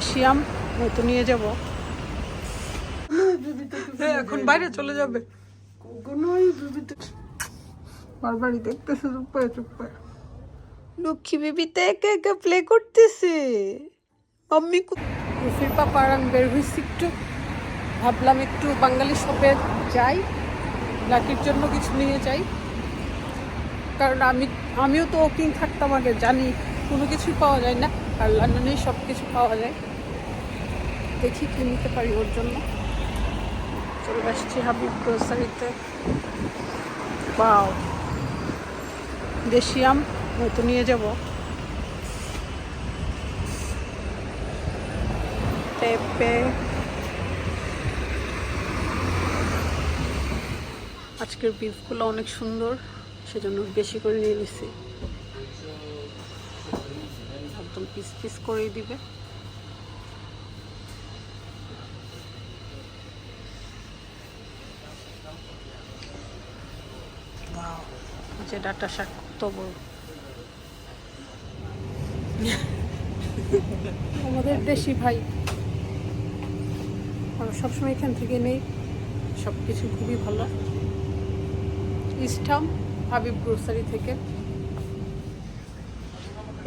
এশিয়াম হয়তো নিয়ে যাব। হ্যাঁ এখন বাইরে চলে যাবে। বারবারই দেখতেছে চুপ চুপ লক্ষ্মী বেবিতে একা একা প্লে করতেছে। মাম্মি কুফির পাপা আর আমি বের হয়েছি একটু। ভাবলাম একটু বাঙালি শপে যাই লাকির জন্য কিছু নিয়ে যাই। কারণ আমি আমিও তো ওকিং থাকতাম আগে জানি কোনো কিছুই পাওয়া যায় না। আর লন্ডনেই সব কিছু পাওয়া যায়। দেখি কি নিতে পারি ওর জন্য। চলে আসছি হাবিব গ্রোসারিতে বাও দেশি আম হয়তো নিয়ে যাব। পেঁপে। আজকের বিফগুলো অনেক সুন্দর, সেজন্য বেশি করে নিয়ে নিছি। একদম পিস পিস করেই দিবে। যে ডাটা শাক কত বড়। আমাদের দেশি ভাই। আমরা সবসময় এখান থেকে নেই। সব কিছু খুবই ভালো। ইস্টাম হাবিব গ্রোসারি থেকে।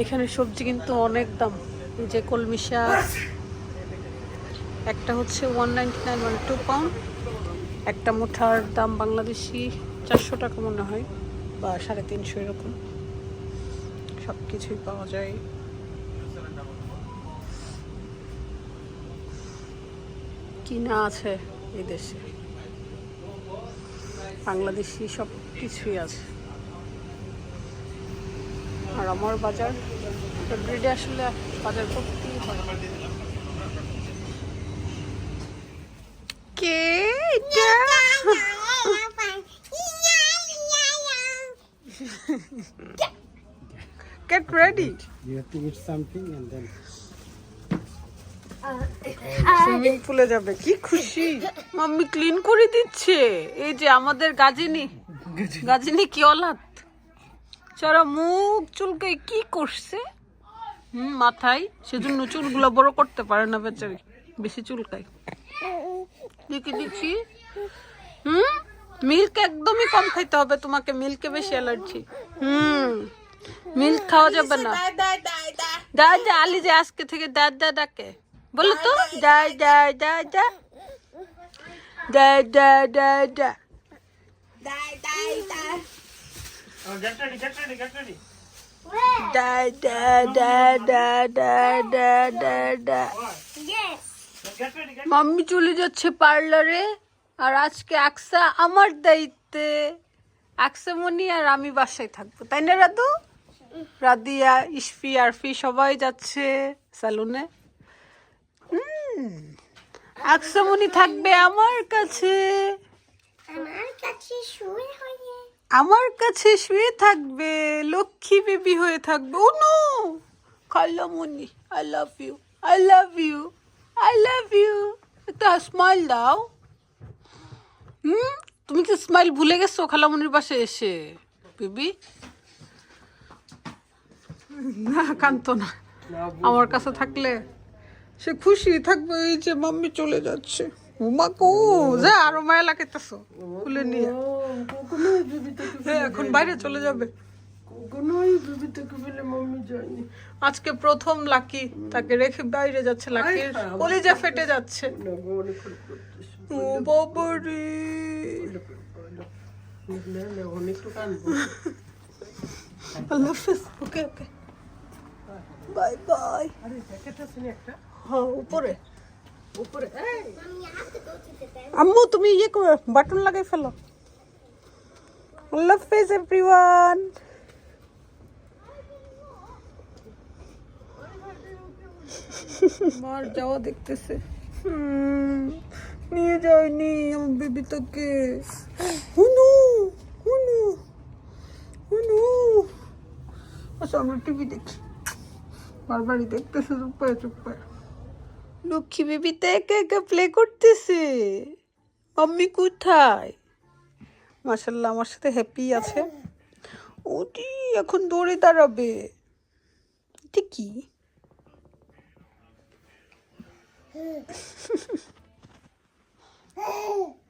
এখানে সবজি কিন্তু অনেক দাম। যে কলমি শাক, একটা হচ্ছে ওয়ান নাইনটি নাইন মানে টু পাউন্ড একটা মুঠার দাম বাংলাদেশি চারশো টাকা মনে হয়, বা সাড়ে তিনশো এরকম। সব কিছুই পাওয়া যায়। কিনা আছে এই দেশে। বাংলাদেশি সব কিছুই আছে। আর আমার বাজার এভরিডে আসলে বাজার করতেই হয়। কে? এটা? Get ready. You have to eat something and then swimming পুলে যাবে। কি খুশি। মাম্মি ক্লিন করে দিচ্ছে। এই যে আমাদের গাজিনী। গাজিনী কি অলাত? সারা মুখ চুলকে কি করছে? হুম মাথায়। সেজন্য চুলগুলো বড় করতে পারে না বেচারি। বেশি চুলকায়। দেখি দেখি। হুম মিল্ক একদমই কম খাইতে হবে। তোমাকে মিল্কে বেশি অ্যালার্জি হুম মিল্ক খাওয়া যাবে না। দা দা আলি যে আজকে থেকে দা দা ডাকে। বলো তো। দা দা দা দা দা দা দা দা Oh, get ready, get ready, get ready. Da da da da da da da da. Yes. Mummy চলে যাচ্ছে পার্লারে আর আজকে আকসা আমার দায়িত্বে আকসা মনি আর আমি বাসায় থাকব তাই না রাদু রাদিয়া ইসফি আরফি সবাই যাচ্ছে সালুনে হুম আকসামনি থাকবে আমার কাছে আমার কাছে শুয়ে আমার কাছে শুয়ে থাকবে লক্ষ্মী বেবি হয়ে থাকবে। Oh no! খাল্লামনি I love you I love you I love you একটা স্মাইল দাও। হুম? তুমি কি স্মাইল ভুলে গেছো খালামনির পাশে এসে? বেবি? না কান্ত না। আমার কাছে থাকলে সে খুশি থাকবে এই যে মাম্মি চলে যাচ্ছে। উমা কো যা আরও মায়া লাগাইতেছো খুলে নিয়ে। হ্যাঁ এখন বাইরে চলে যাবে। আজকে প্রথম লাকি তাকে রেখে বাইরে যাচ্ছে লাকির কলিজা ফেটে যাচ্ছে। ও বাবা আল্লাহ হাফেজ ওকে ওকে। Bye bye. হ্যাঁ উপরে। উপরে তুমি ইয়ে করো বাটন লাগাই ফেলো আল্লাহ হাফেজ এভরিওয়ান মার যাওয়া দেখতেছে হুম, নিয়ে যায়নি আমার বেবিটাকে হুনু হুনু হুনু আচ্ছা আমরা টিভি দেখি বারবারই দেখতেছে চুপ করে চুপ করে লক্ষ্মী বেবিতে একা একা প্লে করতেছে আমি কোথায়? মাসাল্লাহ আমার সাথে হ্যাপি আছে। ওটি এখন দৌড়ে দাঁড়াবে। কি?